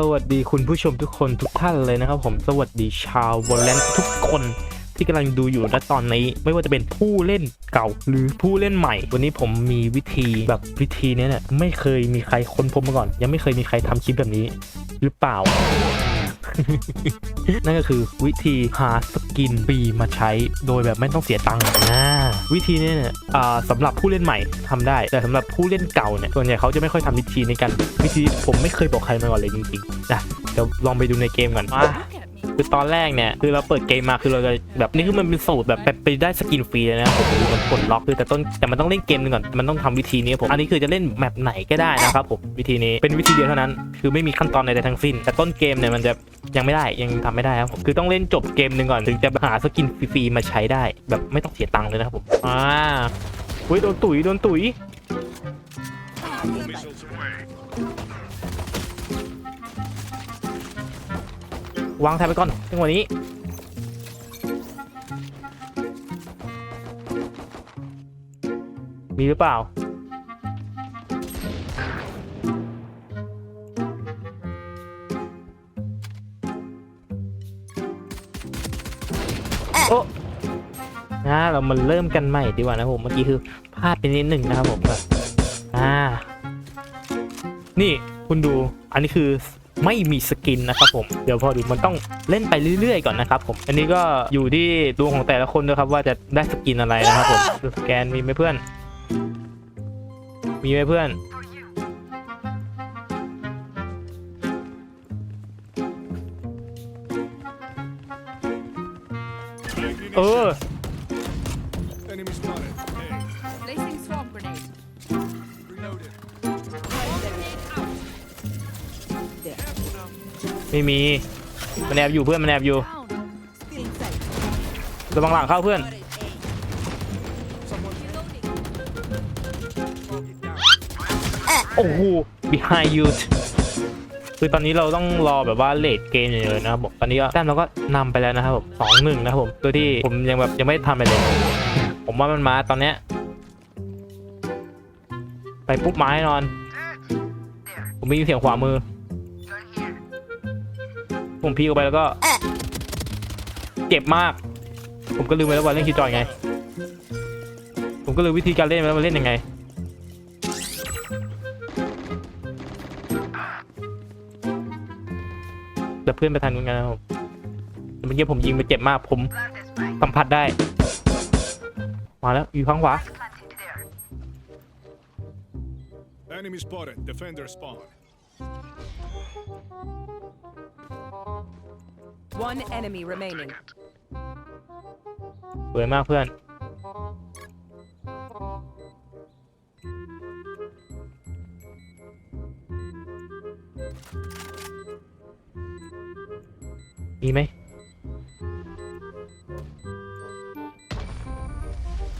สวัสดีคุณผู้ชมทุกคนทุกท่านเลยนะครับผมสวัสดีชาววอลเลนทุกคนที่กำลังดูอยู่ณตอนนี้ไม่ว่าจะเป็นผู้เล่นเก่าหรือผู้เล่นใหม่ วันนี้ผมมีวิธีแบบวิธีนี้เนี่ยไม่เคยมีใครค้นพบมาก่อน ยังไม่เคยมีใครทำคลิปแบบนี้ หรือเปล่า นั่นก็คือวิธีหาสกินบีมาใช้โดยแบบไม่ต้องเสียตังค์นะวิธีนี้เนี่ยสำหรับผู้เล่นใหม่ทำได้ แต่สำหรับผู้เล่นเก่าเนี่ยส่วนใหญ่เขาจะไม่ค่อยทำวิธีในการวิธีผมไม่เคยบอกใครมาก่อนเลยจริงๆนะเดี๋ยวลองไปดูในเกมก่อนมา คือตอนแรกเนี่ยคือเราเปิดเกมมาคือเราจะแบบนี่คือมันเป็นสูตรแบบไปได้สกินฟรีเลยนะผมดูมันกดล็อกคือแต่ต้นแต่มันต้องเล่นเกมหนึงก่อนมันต้องทำวิธีนี้ผมอันนี้คือจะเล่นแมปไหนก็ได้นะครับผมวิธีนี้เป็นวิธีเดียวเท่านั้น คือไม่มีขั้นตอนใดๆทั้งสิ้น แต่ต้นเกมเนี่ยมันจะยังไม่ได้ยังทำไม่ได้ครับผมคือต้องเล่นจบเกมหนึ่งก่อนถึงจะหาสกินฟรีๆมาใช้ได้ แบบไม่ต้องเสียตังค์เลยนะครับผมอ่าอุ้ยโดนตุ๋ยโดนตุ๋ย วางแทบไปก่อนจังหวะนี้ มีหรือเปล่า โอ้นะเรามาเริ่มกันใหม่ดีกว่านะผม เมื่อกี้คือพลาดไปนิดหนึ่งนะครับผมแบบอ่า นี่คุณดู อันนี้คือ ไม่มีสกินนะครับผมเดี๋ยวพอดูมันต้องเล่นไปเรื่อยๆก่อนนะครับผมอันนี้ก็อยู่ที่ดวงของแต่ละคนด้วยครับว่าจะได้สกินอะไรนะครับผมสแกนมีไหมเพื่อน มีไหมเพื่อน ม่มีมันแอบอยู่เพื่อนมันแอบอยู่ระวังหลังเข้าเพื่อนโอ้โห behind you คือตอนนี้เราต้องรอแบบว่าเลดเกมอย่างเดียวเลยนะครับผมตอนนี้ก็แต้มเราก็นำไปแล้วนะครับผมสองหนึ่งนะครับผมตัวที่ผมยังแบบยังไม่ทำอะไรเลย ผมว่ามันมาตอนเนี้ยไปปุ๊บไม้นอน ผมมีเสียงขวามือ ผมพีเข้าไปแล้วก็เจ็บมาก ผมก็ลืมไปแล้วว่าเล่นคิวจอยไง ผมก็ลืมวิธีการเล่นไปแล้วว่าเล่นยังไงแต่เพื่อนไปทันกันนะผมเมื่อกี้ผมยิงไปเจ็บมากผมสัมผัสได้ มาแล้วอยู่ข้างขวา Enemy spotted. Defender spawn. One enemy remaining. สวยมากเพื่อน มีไหม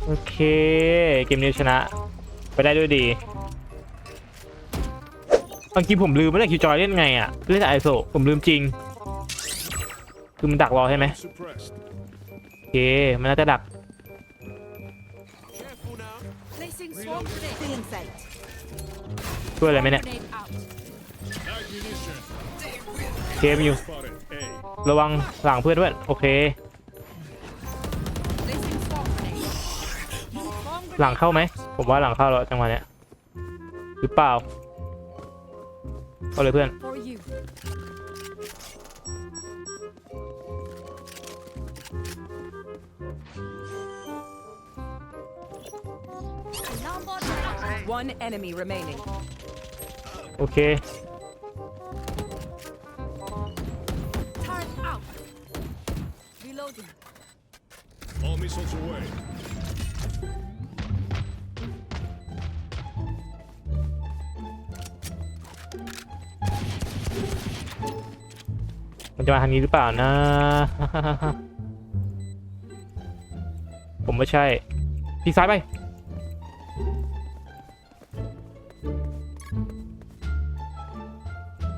โอเค เกมนี้ชนะ ไปได้ด้วยดีบางทีผมลืมไม่ได้คิวจอยเล่นไงอะ เล่นแต่ไอโซผมลืมจริง คือมันดักรอใช่ไหมโอเค มันน่าจะดักช่วยอะไรไหมเนี่ยโอเคมอยู่ ระวังหลังเพื่อนด้วยโอเคหลังเข้าไหม ผมว่าหลังเข้าแล้วจังหวะเนี้ยหรือเปล่าเอาเลยเพื่อน 1 enemy remaining. โอเค Turn out. Reloading. All missiles away. มันจะมาทางนี้หรือเปล่านะ ผมไม่ใช่ทีซ้ายไป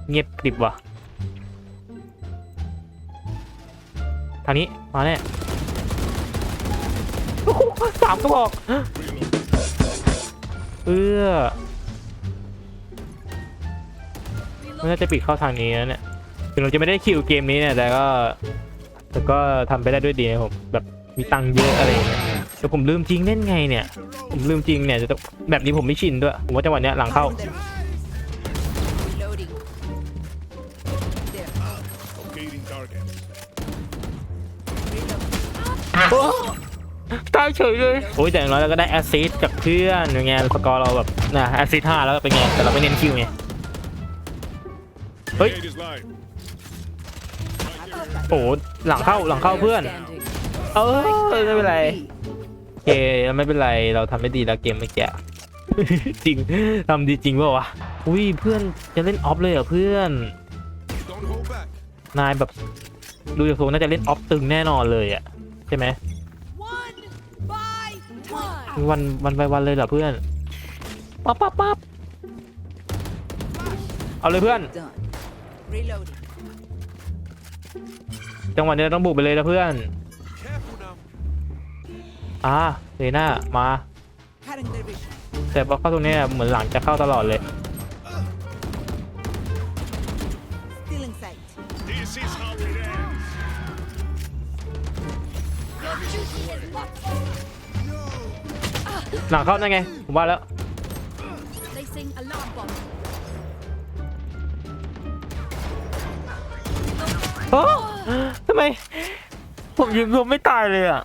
เงียบกริบว่ะ ทางนี้ มาแน่สามกระบอก เอื้อมันน่าจะปิดเข้าทางนี้นะเนี่ย ถึงเราจะไม่ได้คิวเกมนี้เนี่ย แต่ก็ แต่ก็ทำไปได้ด้วยดีนะผม แบบมีตังค์เยอะอะไรอย่างเงี้ยแต่ผมลืมจริงเล่นไงเนี่ย ผมลืมจริงเนี่ยจะแบบนี้ผมไม่ชินด้วย ผมว่าจังหวะเนี้ยหลังเข้า โอ้ตายเฉยเลยโอ้ยแต่อย่างน้อยเราก็ได้แอสซิสต์จากเพื่อนอย่างเงี้ยสกอร์เราแบบนะแอสซิสต์ห้าแล้วเป็นไงแต่เราไม่เน้นคิวไง Oi. Grenade is live. โอ้หลังเข้าหลังเข้าเพื่อน Standing. เออไม่เป็นไรโอเคไม่เป็นไรเราทำได้ดีแล้วเกมเมื่อกี้ จริงทำดีจริงเปล่าวะอุ้ยเพื่อนจะเล่นออฟเลยเหรอเพื่อน Don't hold back. นายแบบดูจากทรงน่าจะเล่นออฟตึงแน่นอนเลยอะใช่ไหม One by one. วันวันไปวันเลยเหรอเพื่อนปั๊บปั๊บปั๊บเอาเลยเพื่อน Done. Reloading. จังหวะนี้เราต้องบุกไปเลยนะเพื่อน Careful now. อ่าเลน่ามา Cutting their vision. แต่พอเข้าตรงนี้เหมือนหลังจะเข้าตลอดเลย หลังเข้านั่นไง ผมว่าแล้ว placing alarm bomb. โอ้ทำไม ผมยิงรวมไม่ตายเลยอะ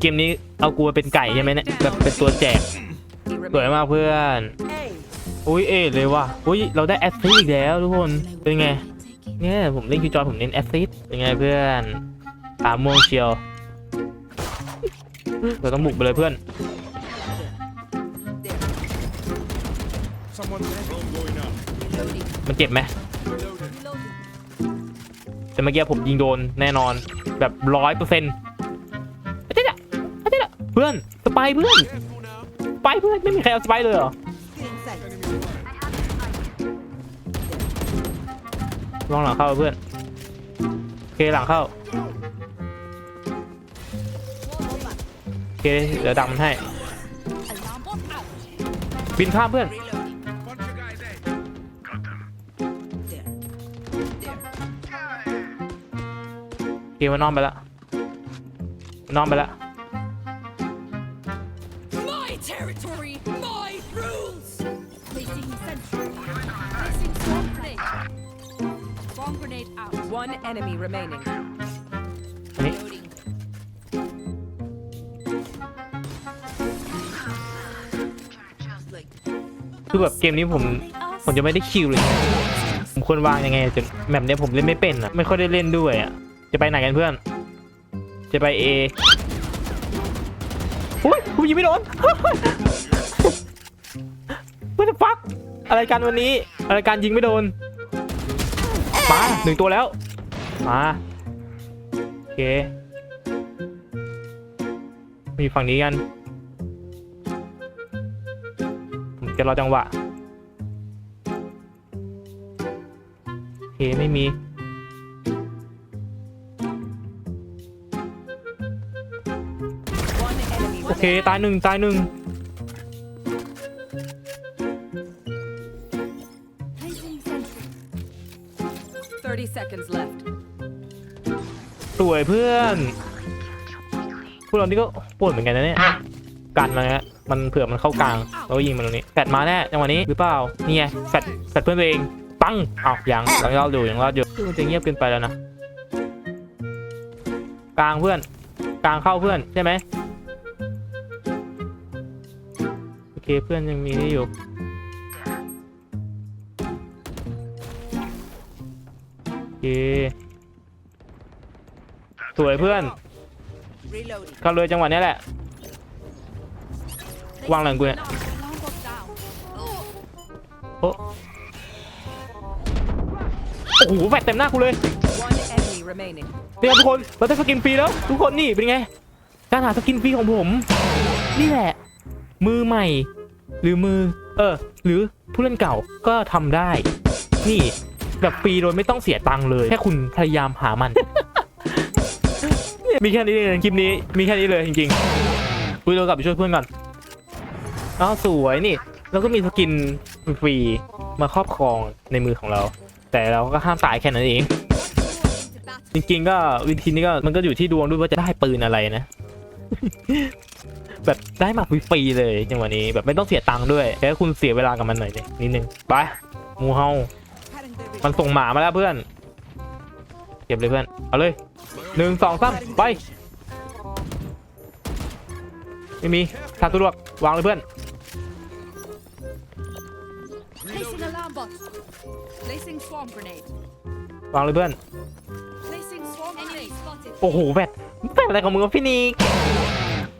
เกมนี้เอากูมาเป็นไก่ใช่ไหมเนี่ย แบบเป็นตัวแจก He สวย remains. มากเพื่อน Hey. อุ้ยเอทเลยว่ะ อุ้ยเราได้แอสซิสต์อีกแล้วทุกคน เป็นไง เนี่ยผมเล่นคิวจอยผมเน้นแอสซิสต์เป็นไงเพื่อน ตามม่วงเชียว เราต้องบุกไปเลยเพื่อน มันเจ็บไหมแต่เมื่อกี้ผมยิงโดนแน่นอนแบบร้อยเปอร์เซ็นต์อาจารย์อาจารย์เพื่อนสไปเพื่อนสไปเพื่อนไม่มีใครเอาสไปเลยเหรอลองหลังเข้าเพื่อนโอเคหลังเข้า เคเดี๋ยวดักมันให้ Alarm bomb out. บินข้ามเพื่อน Reloading. Bunch of guys A. There. There. โอเคมันนอมไปละนอมไปละ คือแบบเกมนี้ผมผมจะไม่ได้คิวเลย ผมควรวางยังไงจนแบบเนี้ยผมเล่นไม่เป็นอะ ไม่ค่อยได้เล่นด้วยอะ จะไปไหนกันเพื่อน จะไปเออุ้ยผมยิงไม่โดน What the fuck อะไรกันวันนี้ อะไรการยิงไม่โดนมาหนึ่งตัวแล้ว มาโอเค มีฝั่งนี้กัน จะรอจังหวะโอเคไม่มี One enemy โอเค ตายหนึ่งตายหนึ่ง Placing sentry. Thirty seconds left. สวยเพื่อนพวกเรานี่ก็ปวดเหมือนกันนะเนี่ย กันมาฮะมันเผื่อมันเข้ากลางเราก็ยิงมันตรงนี้ แฟดมาแน่จังหวะนี้หรือเปล่านี่ไงแฟดแฟดเพื่อนตัวเองปังอ้าวยังยังรอดอยู่ยังรอดอยู่คือมันจะเงียบเกินไปแล้วนะกลางเพื่อน กลางเข้าเพื่อนใช่ไหมโอเคเพื่อนยังมีนี่อยู่โอเคสวยเพื่อน Reloading. เข้าเลยจังหวะนี้แหละวางหลังกูเนี่ย Alarm bot down. โอ้โหแฟดเต็มหน้ากูเลย One enemy remaining. เนี่ยทุกคนเราได้สกินฟรีแล้ว ทุกคนนี่เป็นไง การหาสกินฟรีของผม นี่แหละ มือใหม่ หรือมือ เออ หรือผู้เล่นเก่าก็ทำได้ นี่ แบบฟรีโดยไม่ต้องเสียตังค์เลย แค่คุณพยายามหามัน มีแค่นี้เลยคลิปนี้ มีแค่นี้เลยจริงๆอุ้ยเรากลับไปช่วยเพื่อนก่อนอ้าวสวยนี่ แล้วก็มีสกิน ฟรีมาครอบครองในมือของเรา แต่เราก็ห้ามตายแค่นั้นเอง จริงๆก็วิธีนี้ก็มันก็อยู่ที่ดวงด้วยว่าจะได้ปืนอะไรนะ แบบได้มาฟรีๆเลยจังหวะนี้แบบไม่ต้องเสียตังค์ด้วยแค่คุณเสียเวลากับมันหน่อยนิดนึงไปงูเห่ามันส่งหมามาแล้วเพื่อน เก็บเลยเพื่อน เอาเลยหนึ่งสองสามไป ไม่มีทาตุลวกวางเลยเพื่อน Placing swarm grenade. วางเลยเพื่อน Placing swarm grenade. spotted. โอ้โหแบตแบตอะไรของมึงวะพี่นิก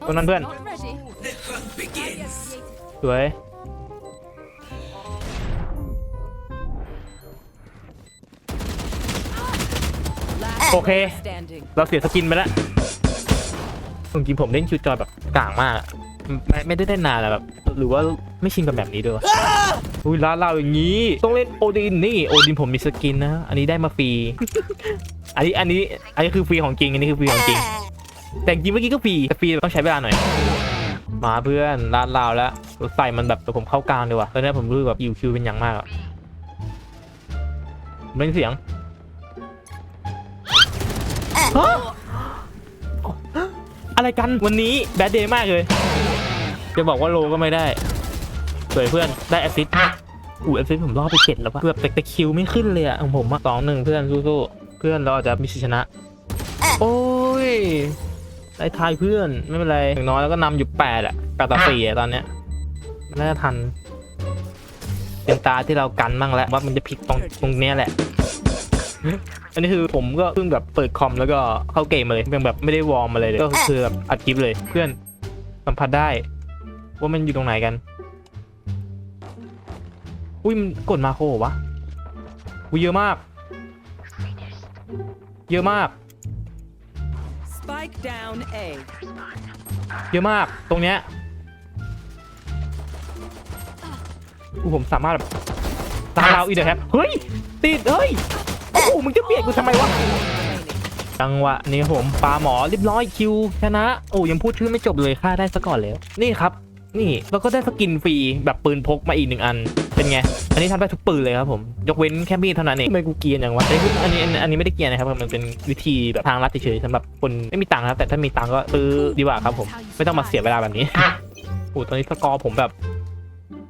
ตรงนั้นเพื่อน Not ready. Barrier created. สวย Last Okay. player standing. เราเสียสกินไปแล้วจริงๆผมเล่นคิวจอยแบบกลางมากอะไม่ไม่ได้เล่นนานอะแบบ หรือว่าไม่ชินกับแบบนี้ด้วยวะ อุ้ยร้านเราอย่างนี้ ต้องเล่นโอดินนี่โอดินผมมีสกินนะ อันนี้ได้มาฟรี อันนี้อันนี้อันนี้คือฟรีของจริง อันนี้คือฟรีของจริง แต่จริงเมื่อกี้ก็ฟรีแต่ฟรีต้องใช้เวลาหน่อย มาเพื่อนร้านเราแล้วใส่มันแบบเดี๋ยวผมเข้ากลางดีกว่าตอนนี้ผมรู้สึกแบบอิวคิวเป็นอย่างมากอะผมเล่นเสียงฮะอะไรกันวันนี้แบดเดย์มากเลย จะบอกว่าโลก็ไม่ได้ สวยเพื่อนได้แอสซิสต์อู้แอสซิสต์ผมรอบไปเจ็ดแล้วปะเกือบแต่แต่คิวไม่ขึ้นเลยอะของผมอะสองหนึ่งเพื่อนสู้ๆเพื่อนเราอาจจะมีสิทธิชนะ โอ้ยได้ทายเพื่อนไม่เป็นไรอย่างน้อยแล้วก็นำอยู่แปดอะแปดต่อสี่อะตอนเนี้ยน่าจะทันเป็นตาที่เรากันมั่งแล้วว่ามันจะผิดตรงตรงเนี้ยแหละ อันนี้คือผมก็เพิ่งแบบเปิดคอมแล้วก็เข้าเกมมาเลยยังแบบไม่ได้วอร์มมาเลยเลยก็คือแบบอัดคลิปเลย เพื่อนสัมผัสได้ ว่ามันอยู่ตรงไหนกัน อุ้ยมันกดมาโครวะอุ้ยเยอะมาก เยอะมาก Spike down A. เยอะมากตรงเนี้ยกูผมสามารถแบบตามเราอีเดอร์แฮปเฮ้ย ติด เฮ้ย โอ้โหมึงจะเบียดกูทำไมวะ จังหวะนี้ผมปาหมอเรียบร้อยคิวชนะ โอ้ยังพูดชื่อไม่จบเลยฆ่าได้ซะก่อนแล้ว นี่ครับ นี่เราก็ได้สกินฟรีแบบปืนพกมาอีกหนึ่งอัน เป็นไง อันนี้ทำได้ทุกปืนเลยครับผม ยกเว้นแค่มีดเท่านั้นเองทำไมกูเกรียนอย่างวะอันนี้อันนี้อันนี้ไม่ได้เกรียนนะครับ มันเป็นวิธีแบบทางลัดเฉยๆสำหรับคนไม่มีตังค์ครับ แต่ถ้ามีตังค์ก็ซื้อดีกว่าครับผม ไม่ต้องมาเสียเวลาแบบนี้โอ้ตอนนี้สกอร์ผมแบบ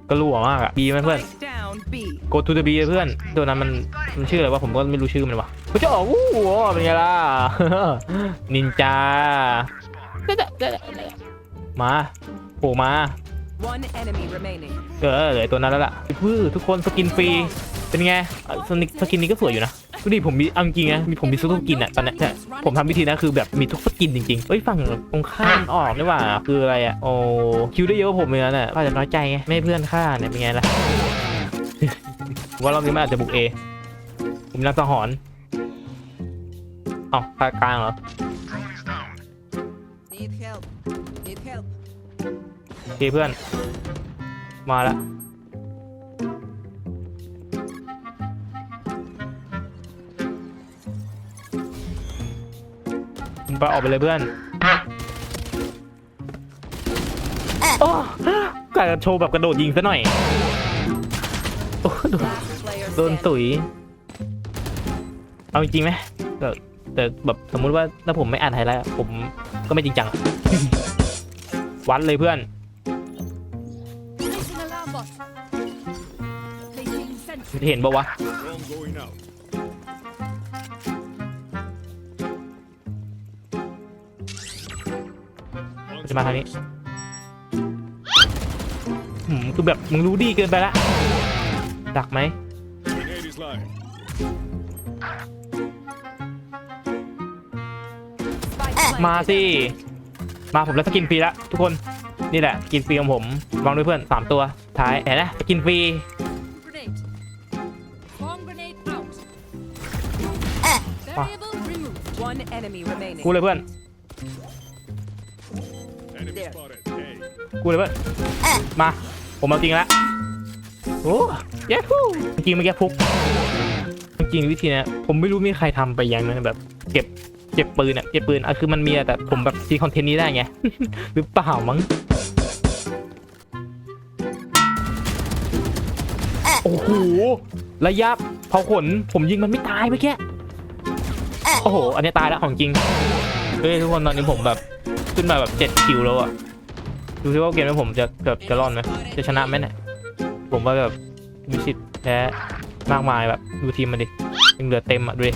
กระลัวมากอะดีไหมเพื่อน Spike down B. go to the B เพื่อนตัวนั้นมันมันชื่ออะไรวะผมก็ไม่รู้ชื่อมันวะกูจะออกอู้หูเป็นไงล่ะนินจามาโผล่มา One enemy remaining. เออเหลือตัวนั้นแล้วล่ะพื้ทุกคนสกินฟรี เป็นไงสกินสกินนี้ก็สวยอยู่นะดูดิผมมีเอาจริงๆนะมีผมมีทุกสกินอะตอนเนี้ยเนี่ยผมทำวิธีนะคือแบบมีทุกสกินจริงๆเฮ้ยฝั่งตรงข้ามออกนี่หว่าคืออะไรอะโอ้คิวได้เยอะกว่าผมเลยนะเนี่ยก็อาจจะน้อยใจไงไม่ให้เพื่อนฆ่าเนี่ยเป็นไงล่ะ ผมว่ารอบนี้มันอาจจะบุกเอผมนักสังหรณ์เอ้าภาคกลางเหรอ Need help. Need help. โอเคเพื่อน มาละมึงไปออกไปเลยเพื่อนโอ้กะจะโชว์แบบกระโดดยิงซะหน่อย โอ้โดน Last player โดน standing. ตุ๋ย เอาจริงๆไหมแต่แต่แบบสมมุติว่าถ้าผมไม่อ่านไฮไลท์อะผมก็ไม่จริงจังอะวัดเลยเพื่อน เห็นปะวะ Drone going out. จะมาทางนี้หืมคือแบบมึงรู้ดีเกินไปละ ดักไหม Grenade is live. Spike มาสิ มาผมแล้วสกินฟรีละทุกคน นี่แหละ กินฟรีของผมวางด้วยเพื่อนสามตัว ท้ายเห็นนะสกินฟรี One enemy remaining. กูเลยเพื่อน Enemy There. spotted. A. กูเลยเพื่อนมา ผมเอาจริงละโอ้ยฮู้จริงๆเมื่อกี้ฟุกจริงๆวิธีเนี้ยผมไม่รู้มีใครทำไปยังนะแบบเก็บเก็บปืนอะเก็บปืนอะคือมันมีอะแต่ผมแบบซีคอนเทนต์นี้ได้ไง หรือเปล่ามั้งโอ้โหระยะเผาขนผมยิงมันไม่ตายเมื่อกี้ โอ้โห อันนี้ตายแล้วของจริง เฮ้ยทุกคนตอนนี้ผมแบบขึ้นมาแบบเจ็ดคิวแล้วอะดูซิว่าเกมนี้ผมจะแบบจะรอดไหมจะชนะไหมเนี่ยผมว่าแบบมีสิทธิ์แพ้มากมายแบบดูทีมมันดิยังเหลือเต็มอะดูดิ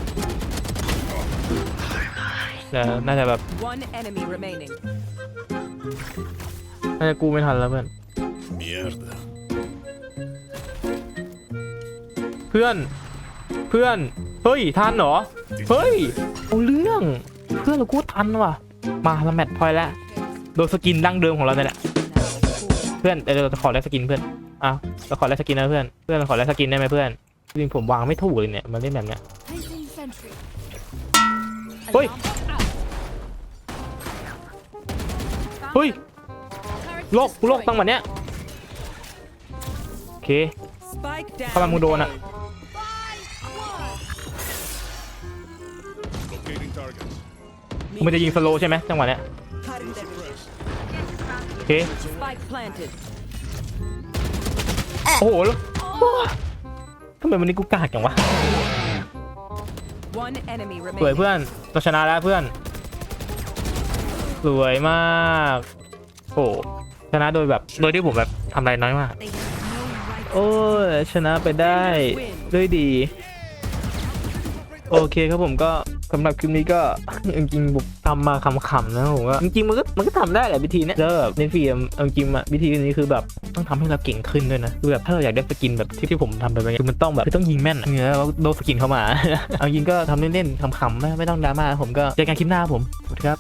แต่น่าจะแบบ One enemy remaining. น่าจะกู้ไม่ทันแล้วเพื่อน Mierda. เพื่อนเพื่อน เฮ้ยทันเหรอ เฮ้ยเอาเรื่องเพื่อนเรากู้ทันว่ะ มาละแมตช์พอยต์แล้วโดนสกินดั้งเดิมของเราเนี่ยแหละเพื่อนเดี๋ยวเราจะขอแลกสกินเพื่อนอ้าวเราขอแลกสกินนะเพื่อนเพื่อนเราขอแลกสกินได้ไหมเพื่อนจริงๆผมวางไม่ถูกเลยเนี่ยมาเล่นแบบเนี้ย Placing sentry. Oi. Alarm bot out. Found เฮ้ย them. Turret โลกโลก destroyed. ตั้งวันเนี้ยโอเค Spike down. กำลังมึงโดนอะ มันจะยิงสโลว์ใช่ไหมจังหวะเนี้ยโอเค Spike planted. โอ้โหแล้วทำไมวันนี้กูกากจังวะ One enemy สวย remaining. เพื่อนเราชนะแล้วเพื่อน สวยมากโอ้ชนะโดยแบบโดยที่ผมแบบทำอะไรน้อยมาก โอ้ยชนะไปได้ด้วยดี โอเคครับผมก็ สำหรับคลิปนี้ก็จริงๆผมทำมาขำๆนะผมว่าจริงๆมันก็มันก็ทำได้แหละวิธีเนี้ยแล้วแบบในฟิล์มเอาจริงๆอะวิธีนี้คือแบบต้องทำให้เราเก่งขึ้นด้วยนะคือแบบถ้าเราอยากได้สกินแบบที่ที่ผมทำไปแบบนี้คือมันต้องแบบคือต้องยิงแม่นอะเนี่ยแล้วโดนสกินเข้ามาเอาจริงก็ทำเล่นๆขำๆไม่ไม่ต้องดราม่าผมก็เจอกันคลิปหน้าครับผมสวัสดีครับ